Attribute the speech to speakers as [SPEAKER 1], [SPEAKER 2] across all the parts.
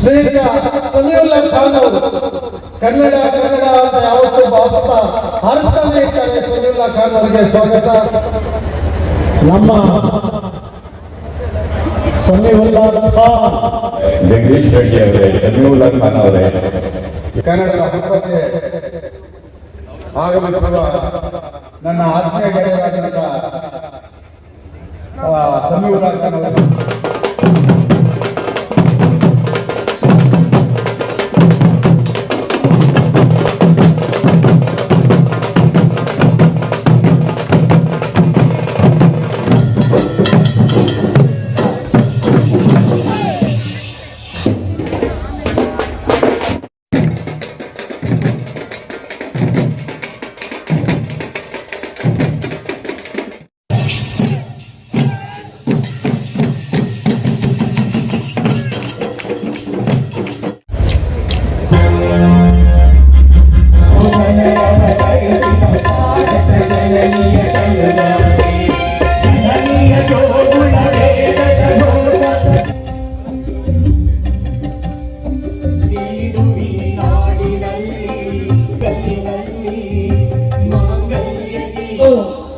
[SPEAKER 1] ಶ್ರೇಷ್ಠ ಸಮೀವುಲ್ಲಾ ಖಾನ್ ಅವರು ಕನ್ನಡ ಕನ್ನಡ ಅಂತ ಯಾವತ್ತೂ ಭಾವಿಸ್ತಾ ಹರಿಸ್ತಾನೆ ಇರ್ತಾರೆ ಸಮೀವುಲ್ಲಾ ಖಾನ್ ಅವರಿಗೆ ಸ್ವಾಗತ. ನಮ್ಮ ಸಮೀವುಲ್ಲಾ ಖಾನ್
[SPEAKER 2] ಜಗದೀಶ್ ರೆಡ್ಡಿ ಅವರೇ ಸಮೀವುಲ್ಲಾ ಖಾನ್ ಅವರೇ.
[SPEAKER 1] ಕನ್ನಡದ ಹಬ್ಬಕ್ಕೆ ಆಗಮಿಸುವ ನನ್ನ ಆತ್ಮೀಯ ಗೆಳೆಯರಾದಂಥ ಆ, ಸಮೀವುಲ್ಲಾ ಖಾನ್ ಅವರು.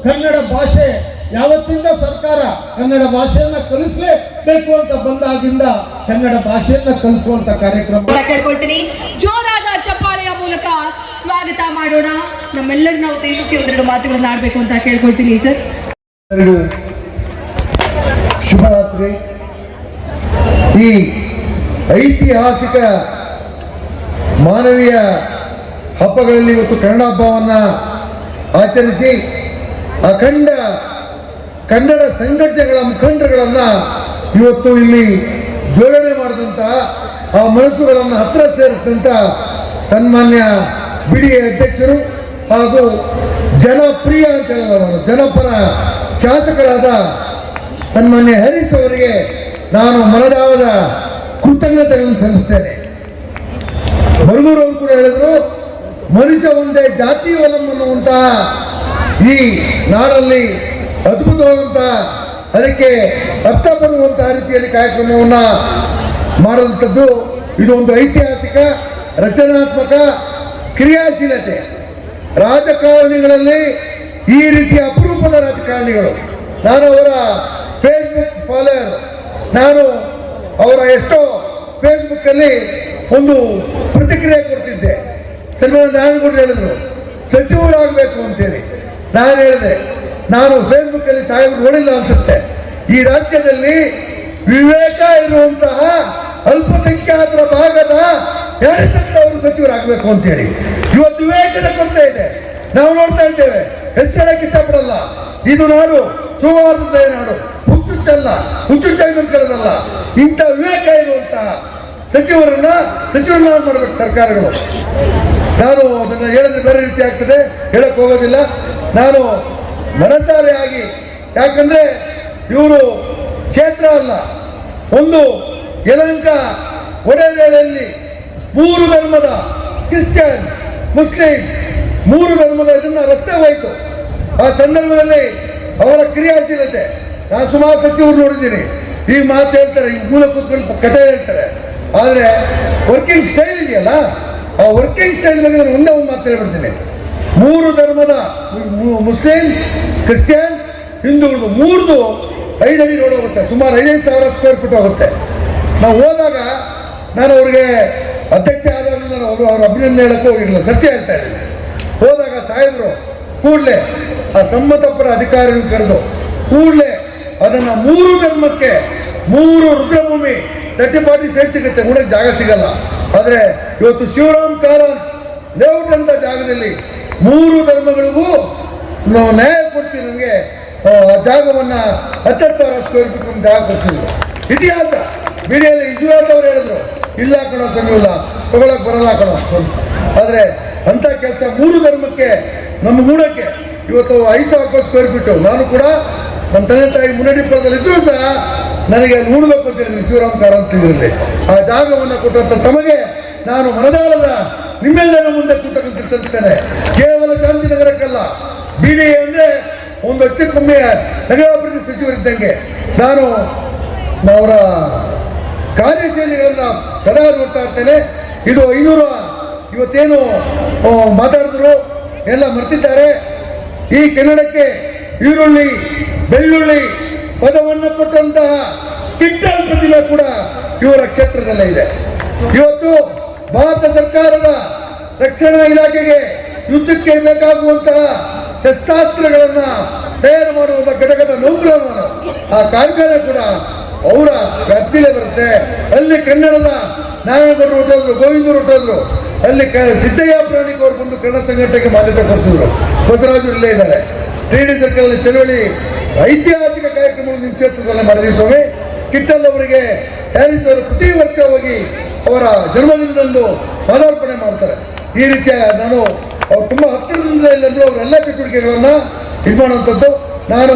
[SPEAKER 1] ಕನ್ನಡ ಭಾಷೆ ಯಾವತ್ತಿಂದ ಸರ್ಕಾರ ಕನ್ನಡ ಭಾಷೆಯನ್ನ ಕಲಿಸಲೇಬೇಕು ಅಂತ ಬಂದಾಗಿಂದ ಕನ್ನಡ ಭಾಷೆಯನ್ನ ಕಲಿಸುವಂತ ಕಾರ್ಯಕ್ರಮ.
[SPEAKER 3] ಕೇಳ್ಕೊಳ್ತೀನಿ. ಜೋರಾದ ಚಪ್ಪಾಳೆಯ ಮೂಲಕ ಸ್ವಾಗತ ಮಾಡೋಣ. ನಮ್ಮೆಲ್ಲರನ್ನ ಉದ್ದೇಶಿಸಿ ಒಂದೆರಡು ಮಾತುಗಳನ್ನ ಆಡ್ಬೇಕು ಅಂತ ಕೇಳ್ಕೊಳ್ತೀನಿ ಸರ್.
[SPEAKER 1] ಶುಭರಾತ್ರಿ. ಈ ಐತಿಹಾಸಿಕ ಮಾನವೀಯ ಹಬ್ಬಗಳಲ್ಲಿ ಇವತ್ತು ಕನ್ನಡ ಹಬ್ಬವನ್ನು ಆಚರಿಸಿ ಅಖಂಡ ಕನ್ನಡ ಸಂಘಟನೆಗಳ ಮುಖಂಡರುಗಳನ್ನು ಇವತ್ತು ಇಲ್ಲಿ ಜೋಡಣೆ ಮಾಡಿದಂತಹ ಆ ಮನಸ್ಸುಗಳನ್ನು ಹತ್ರ ಸೇರಿಸಿದಂತ ಸನ್ಮಾನ್ಯ ಬಿಡಿ ಅಧ್ಯಕ್ಷರು ಹಾಗೂ ಜನಪ್ರಿಯ ಅಂತ ಹೇಳಲ್ಲ ಜನಪರ ಶಾಸಕರಾದ ಸನ್ಮಾನ್ಯ ಹರೀಶ್ ಅವರಿಗೆ ನಾನು ಮನದಾಳದ ಕೃತಜ್ಞತೆಗಳನ್ನು ಸಲ್ಲಿಸ್ತೇನೆ ಬರಗೂರು ಅವರು ಕೂಡ ಹೇಳಿದ್ರು, ಮನುಷ್ಯ ಒಂದೇ ಜಾತಿ ಅವಲಂಬನೆಯುಂತಹ ಈ ನಾಡಲ್ಲಿ ಅದ್ಭುತವಾದಂತಹ ಅದಕ್ಕೆ ಅರ್ಥ ಬರುವಂತಹ ರೀತಿಯಲ್ಲಿ ಕಾರ್ಯಕ್ರಮವನ್ನು ಮಾಡುವಂಥದ್ದು ಇದು ಒಂದು ಐತಿಹಾಸಿಕ, ರಚನಾತ್ಮಕ, ಕ್ರಿಯಾಶೀಲತೆ. ರಾಜಕಾರಣಿಗಳಲ್ಲಿ ಈ ರೀತಿಯ ಅಪರೂಪದ ರಾಜಕಾರಣಿಗಳು. ನಾನು ಅವರ ಫೇಸ್ಬುಕ್ ಫಾಲೋಯರ್ ನಾನು ಅವರ ಎಷ್ಟೋ ಫೇಸ್ಬುಕ್ಕಲ್ಲಿ ಒಂದು ಪ್ರತಿಕ್ರಿಯೆ ಕೊಡ್ತಿದ್ದೆ. ಚಂದ್ರ ನಾರಾಯಣಗೌಡರು ಹೇಳಿದ್ರು, ಸಚಿವರಾಗಬೇಕು ಅಂತೇಳಿ. ನಾನು ಹೇಳಿದೆ, ನಾನು ಫೇಸ್ಬುಕ್ಕಲ್ಲಿ ಸಾಹೇಬ್ ನೋಡಿಲ್ಲ ಅನ್ಸುತ್ತೆ. ಈ ರಾಜ್ಯದಲ್ಲಿ ವಿವೇಕ ಇರುವಂತಹ ಅಲ್ಪಸಂಖ್ಯಾತರ ಭಾಗದ ಅವರು ಸಚಿವರಾಗಬೇಕು ಅಂತೇಳಿ. ಇವತ್ತು ವಿವೇಕದ ಕೊರತೆ ಇದೆ. ನಾವು ನೋಡ್ತಾ ಇದ್ದೇವೆ. ಹೆಸರು ಹೇಳಕ್ಕೆ ಇಷ್ಟಪಡಲ್ಲ. ಇದು ನಾಡು ಸುವಾರ್ಧದ ನಾಡು. ಹುಚ್ಚುಚ್ಚಲ್ಲ. ಹುಚ್ಚುಚ್ಚಲ್ಲ ಇಂಥ ವಿವೇಕ ಇರುವಂತಹ ಸಚಿವರನ್ನ ಸಚಿವರನ್ನ ಮಾಡಬೇಕು ಸರ್ಕಾರಗಳು. ನಾನು ಅದನ್ನು ಹೇಳಿದ್ರೆ ಬೇರೆ ರೀತಿ ಆಗ್ತದೆ, ಹೇಳಕ್ ಹೋಗೋದಿಲ್ಲ. ನಾನು ಮನಸಾರೆ ಆಗಿ ಯಾಕಂದ್ರೆ ಇವರು ಕ್ಷೇತ್ರ ಅಲ್ಲ. ಒಂದು ಯಲಂಕ ಒಡೆಯಲ್ಲಿ ಮೂರು ಧರ್ಮದ ಕ್ರಿಶ್ಚಿಯನ್, ಮುಸ್ಲಿಂ ಮೂರು ಧರ್ಮದ ಇದನ್ನ ರಸ್ತೆ ಹೋಯಿತು. ಆ ಸಂದರ್ಭದಲ್ಲಿ ಅವರ ಕ್ರಿಯಾಶೀಲತೆ. ನಾನು ಸುಮಾರು ಸಚಿವರು ನೋಡಿದ್ದೀನಿ. ಈ ಮಾತು ಹೇಳ್ತಾರೆ, ಈ ಮೂಲ ಕೂತ್ಕೊಂಡು ಕಥೆ ಹೇಳ್ತಾರೆ. ಆದರೆ ವರ್ಕಿಂಗ್ ಸ್ಟೈಲ್ ಇದೆಯಲ್ಲ? ಆ ವರ್ಕಿಂಗ್ ಸ್ಟೈಲ್ ಬಗ್ಗೆ ನಾನು ಒಂದೇ ಒಂದು ಮಾತು ಹೇಳ್ಬಿಡ್ತೀನಿ. ಮೂರು ಧರ್ಮದ ಮುಸ್ಲಿಂ, ಕ್ರಿಶ್ಚಿಯನ್, ಹಿಂದೂಗಳು ಮೂರ್ದು ಐದು ಅಡಿ ರೋಡ್ ಹೋಗುತ್ತೆ. ಸುಮಾರು ಐದೈದು ಸಾವಿರ ಸ್ಕ್ವೇರ್ ಫೀಟ್ ಹೋಗುತ್ತೆ. ನಾವು ಹೋದಾಗ ನಾನು ಅವ್ರಿಗೆ ಅಧ್ಯಕ್ಷ ಆದಾಗ ನಾನು ಅವರು, ಅವ್ರ ಅಭಿನಂದನೆ ಹೇಳಕ್ಕೆ ಹೋಗಿರಲಿಲ್ಲ. ಸತ್ಯ ಹೇಳ್ತಾ ಇದ್ದೀನಿ. ಹೋದಾಗ ಸಾಹೇಬರು ಕೂಡಲೇ ಆ ಸಂಬಂಧಪಟ್ಟ ಅಧಿಕಾರಿಗಳು ಕರೆದು ಕೂಡಲೇ ಅದನ್ನು ಮೂರು ಧರ್ಮಕ್ಕೆ ಮೂರು ರುದ್ರಭೂಮಿ ತಟ್ಟಿಪಾಟಿ ಸೇರಿ ಸಿಗುತ್ತೆ. ಕೂಡ ಜಾಗ ಸಿಗಲ್ಲ. ಆದರೆ ಇವತ್ತು ಶಿವರಾಮ್ ಕಾರಂತ್ ಲೇಔಟ್ ಅಂತ ಜಾಗದಲ್ಲಿ ಮೂರು ಧರ್ಮಗಳಿಗೂ ನಾವು ನ್ಯಾಯ ಕೊಡಿಸಿ ನಮಗೆ ಜಾಗವನ್ನ ಹತ್ತತ್ತು ಸಾವಿರ ಸ್ಕ್ವೇರ್ ಫೀಟ್ ನಮ್ಗೆ ಜಾಗ ಕೊಡಿಸಿದ್ರು. ಇತಿಹಾಸ. ಬಿಡಿಯಲ್ಲಿ ಇಜುವಾತ್ ಅವ್ರು ಹೇಳಿದ್ರು, ಇಲ್ಲ ಕಣೋ ಸಮೀಲ್ಲ ತಗೊಳಕ್ ಬರಲ್ಲ ಕಣೋ ಆದರೆ ಅಂಥ ಕೆಲಸ ಮೂರು ಧರ್ಮಕ್ಕೆ, ನಮ್ಮ ಮೂಡಕ್ಕೆ. ಇವತ್ತು ಐದು ಸಾವಿರ ಸ್ಕ್ವೇರ್ ಫೀಟು ನಾನು ಕೂಡ ನಮ್ಮ ತಂದೆ ತಾಯಿ ಮುನ್ನಡಿಪುರದಲ್ಲಿ ಇದ್ದರೂ ಸಹ ನನಗೆ ಅಲ್ಲಿ ನೋಡ್ಬೇಕು ಅಂತ ಹೇಳಿದ್ರು ಶಿವರಾಮ್ ಕಾರಂತ ಇದರಲ್ಲಿ ಆ ಜಾಗವನ್ನು ಕೊಟ್ಟಂತ ತಮಗೆ ನಾನು ಮನದಾಳದ ನಿಮ್ಮೆಲ್ಲರ ಮುಂದೆ ಕೃತಜ್ಞತೆ ತಿಳಿಸ್ತೇನೆ ಕೇವಲ ಗಾಂಧಿನಗರಕ್ಕಲ್ಲ ಎ ಅಂದ್ರೆ ಒಂದು ಅಚ್ಚುಕಮ್ಮೆ ನಗರಾಭಿವೃದ್ಧಿ ಸಚಿವರಿದ್ದಂಗೆ ನಾನು ಅವರ ಕಾರ್ಯಶೈಲಿಗಳನ್ನ ಸದಾ ನೋಡ್ತಾ ಇರ್ತೇನೆ. ಇದು ಐನೂರು ಇವತ್ತೇನು ಮಾತಾಡಿದ್ರು, ಎಲ್ಲ ಮರ್ತಿದ್ದಾರೆ. ಈ ಕನ್ನಡಕ್ಕೆ ಈರುಳ್ಳಿ, ಬೆಳ್ಳುಳ್ಳಿ ಪದವನ್ನು ಕೊಟ್ಟಂತಹ ಕಿಟ್ಟಲ್ ಪ್ರತಿಮೆ ಕೂಡ ಇವರ ಕ್ಷೇತ್ರದಲ್ಲೇ ಇದೆ. ಇವತ್ತು ಭಾರತ ಸರ್ಕಾರದ ರಕ್ಷಣಾ ಇಲಾಖೆಗೆ ಯುದ್ಧಕ್ಕೆ ಬೇಕಾಗುವಂತಹ ಶಸ್ತ್ರಾಸ್ತ್ರಗಳನ್ನ ತಯಾರು ಮಾಡುವಂತ ಘಟಕದ ನೌಕರನ್ನು ಆ ಕಾರ್ಖಾನೆ ಕೂಡ ಅವರ ವ್ಯಾಪ್ತಿಲೇ ಬರುತ್ತೆ. ಅಲ್ಲಿ ಕನ್ನಡದ ನಾರಾಯಣಗೌಡರು ಹೊಟ್ಟೋದ್ರು, ಗೋವಿಂದರು ಹೊಟ್ಟೋದ್ರು, ಅಲ್ಲಿ ಸಿದ್ದಯ್ಯ ಪ್ರಾಣಿಕ್ ಅವರು ಬಂದು ಕನ್ನಡ ಸಂಘಟನೆಗೆ ಮಾನ್ಯತೆ ಕೊಡಿಸಿದ್ರು ಬಸವರಾಜು ಇಲ್ಲೇ ಇದ್ದಾರೆ. ಟಿ ಡಿ ಸರ್ಕಲ್ ಚಳವಳಿ ಐತಿಹಾಸಿಕ ಕಾರ್ಯಕ್ರಮಗಳು ನಿಮ್ಮ ಕ್ಷೇತ್ರದಲ್ಲಿ ಮಾಡಿದ್ವಿ ಸ್ವಾಮಿ. ಕಿಟ್ಟಲ್ ಅವರಿಗೆ ಹ್ಯಾರಿಸ್ ಅವರು ಪ್ರತಿ ವರ್ಷ ಹೋಗಿ ಅವರ ಜನ್ಮದಿನದಂದು ಮಾಲಾರ್ಪಣೆ ಮಾಡ್ತಾರೆ. ಈ ರೀತಿಯ ನಾನು ಅವ್ರು ತುಂಬ ಹತ್ತಿರದಿಂದ ಇಲ್ಲಂದ್ರೂ ಅವರೆಲ್ಲ ಚಟುವಟಿಕೆಗಳನ್ನು ಇದು ಮಾಡುವಂಥದ್ದು. ನಾನು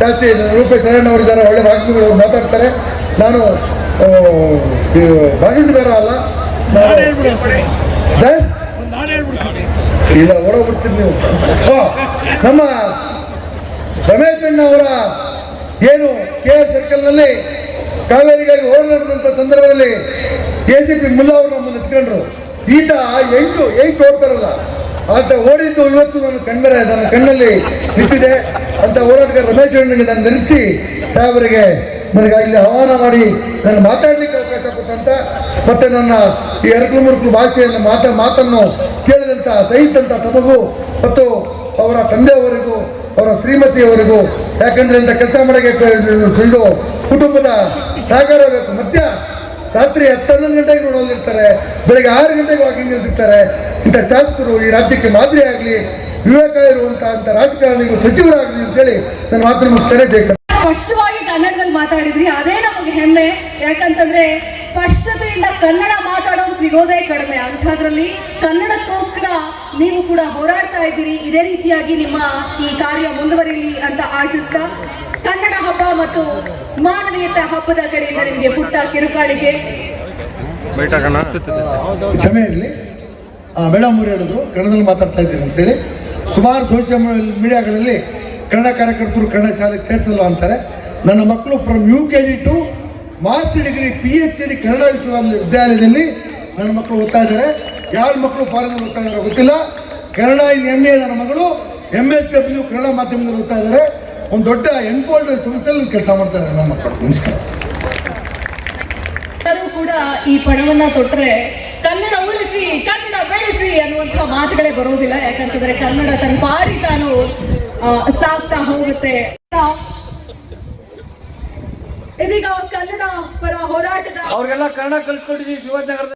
[SPEAKER 1] ಜಾಸ್ತಿ ರೂಪೇಶ್ ನಾರಾಯಣ ಅವರು ಜನ ಒಳ್ಳೆ ಭಾಷಣಗಳು ಅವ್ರು ಮಾತಾಡ್ತಾರೆ. ನಾನು ಭಾಷಣಗಾರ ಅಲ್ಲ? ಇಲ್ಲ ಹೊರಬಿಡ್ತೀನಿ ನೀವು. ನಮ್ಮ ರಮೇಶ್ ಅಣ್ಣ ಅವರ ಏನು ಕೆ ಎಸ್ ಸರ್ಕಲ್ನಲ್ಲಿ ಕಾವೇರಿಗಾಗಿ ಹೋರಾಡಿದಂಥ ಸಂದರ್ಭದಲ್ಲಿ ಕೆ ಸಿ ಪಿ ಮುಲ್ಲಾ ಅವರು ನಮ್ಮನ್ನು ಎತ್ಕೊಂಡ್ರು. ಈತ ಎಂಟು ಎಂಟು ಓಡ್ತಾರಲ್ಲ ಆತ ಓಡಿದ್ದು ಇವತ್ತು ನನ್ನ ಕಣ್ಮರೆ ನನ್ನ ಕಣ್ಣಲ್ಲಿ ನಿಂತಿದೆ. ಅಂತ ಹೋರಾಟಗಾರ ರಮೇಶ್ ಅಣ್ಣನಿಗೆ ನಾನು ನೆನೆಸಿ ಸಾಹೇಬರಿಗೆ ನನಗೆ ಇಲ್ಲಿ ಆಹ್ವಾನ ಮಾಡಿ ನಾನು ಮಾತಾಡಲಿಕ್ಕೆ ಅವಕಾಶ ಕೊಟ್ಟಂತ, ಮತ್ತೆ ನನ್ನ ಈ ಎರಕಲು ಮುರುಕಲು ಭಾಷೆಯನ್ನು ಮಾತ, ಮಾತನ್ನು ಕೇಳಿದಂಥ ಸಹಿತಂತ ತಮಗೂ, ಮತ್ತು ಅವರ ತಂದೆಯವರಿಗೂ, ಅವರ ಶ್ರೀಮತಿಯವರಿಗೂ, ಯಾಕಂದ್ರೆ ಇಂಥ ಕೆಲಸ ಮಾಡಕ್ಕೆ ಸುಳ್ಳು ಕುಟುಂಬದ ಸಹಕಾರ ಬೇಕು. ಮಧ್ಯ ರಾತ್ರಿ ಹತ್ತನ್ನೊಂದು ಗಂಟೆಗೆ ನೋಡೋದಿರ್ತಾರೆ ಬೆಳಗ್ಗೆ ಆರು ಗಂಟೆಗೆ ವಾಕಿಂಗ್ ಇರ್ತಾರೆ ಇಂಥ ಶಾಸಕರು ಈ ರಾಜ್ಯಕ್ಕೆ ಮಾದರಿ ಆಗಲಿ, ವಿವೇಕ ಇರುವಂತಹ ರಾಜಕಾರಣಿಗಳು ಸಚಿವರಾಗಲಿ ಅಂತೇಳಿ ನನ್ನ ಮಾತನ್ನು ಮುಗಿಸ್ತಾರೆ
[SPEAKER 3] ಬೇಕು ಕನ್ನಡದಲ್ಲಿ ಮಾತಾಡಿದ್ರಿ ಅದೇ ನಮಗೆ ಹೆಮ್ಮೆ. ಯಾಕಂತಂದ್ರೆ ಸ್ಪಷ್ಟತೆಯಿಂದ ಕನ್ನಡ ಮಾತಾಡೋದು ಸಿಗೋದೇ ಕಡಿಮೆ. ಅಂಥದ್ರಲ್ಲಿ ಕನ್ನಡಕ್ಕೋಸ್ಕರ ನೀವು ಕೂಡ ಹೋರಾಡ್ತಾ ಇದ್ದೀರಿ. ಇದೇ ರೀತಿಯಾಗಿ ನಿಮ್ಮ ಈ ಕಾರ್ಯ ಮುಂದುವರಿಯಲಿ ಅಂತ ಆಶಿಸ್ತಾ ಕನ್ನಡ ಹಬ್ಬ ಮತ್ತು ಮಾನವೀಯತೆ ಹಬ್ಬದ ಕಡೆಯಿಂದ ನಿಮಗೆ ಪುಟ್ಟ ಕಿರುಕಾಣಿಕೆ
[SPEAKER 1] ಕ್ಷಮೆ ಇರಲಿ. ಮೇಡಮ್ ಅವರು ಹೇಳಿದ್ರು ಕನ್ನಡದಲ್ಲಿ ಮಾತಾಡ್ತಾ ಇದ್ದೀನಿ ಅಂತೇಳಿ. ಸುಮಾರು ಸೋಷಿಯಲ್ ಮೀಡಿಯಾಗಳಲ್ಲಿ ಕನ್ನಡ ಕಾರ್ಯಕರ್ತರು ಕನ್ನಡ ಶಾಲೆಗೆ ಸೇರಿಸಲ್ಲ ಅಂತಾರೆ. ನನ್ನ ಮಕ್ಕಳು from U K G to master degree P H D Kannada ವಿಶ್ವವಿದ್ಯಾಲಯ ವಿದ್ಯಾಲಯದಲ್ಲಿ ನನ್ನ ಮಕ್ಕಳು ಓದ್ತಾ ಇದ್ದಾರೆ. ಯಾರ ಮಕ್ಕಳು ಫಾರಿನಲ್ಲಿ ಓದ್ತಾ ಇದ್ದಾರೋ ಗೊತ್ತಿಲ್ಲ. ಕನ್ನಡ ಇನ್ ಎಂ ಎ ನನ್ನ ಮಗಳು ಎಂ ಎಸ್ ಡಬ್ಲ್ಯೂ ಕನ್ನಡ ಮಾಧ್ಯಮದಲ್ಲಿ ಓದ್ತಾ ಇದ್ದಾರೆ. ಒಂದು ದೊಡ್ಡ ಎನ್ಫೋಲ್ಡ್ ಸಂಸ್ಥೆಯಲ್ಲಿ ಕೆಲಸ ಮಾಡ್ತಾ ಇದ್ದಾರೆ ನನ್ನ ಮಕ್ಕಳು. ನಮಸ್ಕಾರ.
[SPEAKER 3] ಕೂಡ ಈ ಪಣವನ್ನ ತೊಟ್ಟರೆ ಕನ್ನಡ ಉಳಿಸಿ, ಕನ್ನಡ ಬೆಳೆಸಿ ಅನ್ನುವಂಥ ಮಾತುಗಳೇ ಬರೋದಿಲ್ಲ. ಯಾಕಂತಂದ್ರೆ ಕನ್ನಡ ತನ್ನ ಪಾಡಿ ತಾನು ಸಾಕ್ತಾ ಹೋಗುತ್ತೆ. ಇದೀಗ ಕನ್ನಡ ಪರ ಹೋರಾಟದ
[SPEAKER 4] ಅವ್ರಿಗೆಲ್ಲ ಕನ್ನಡ ಕಲಿಸ್ಕೊಟ್ಟಿದ್ದೀವಿ ಶಿವಾಜಿನಗರದ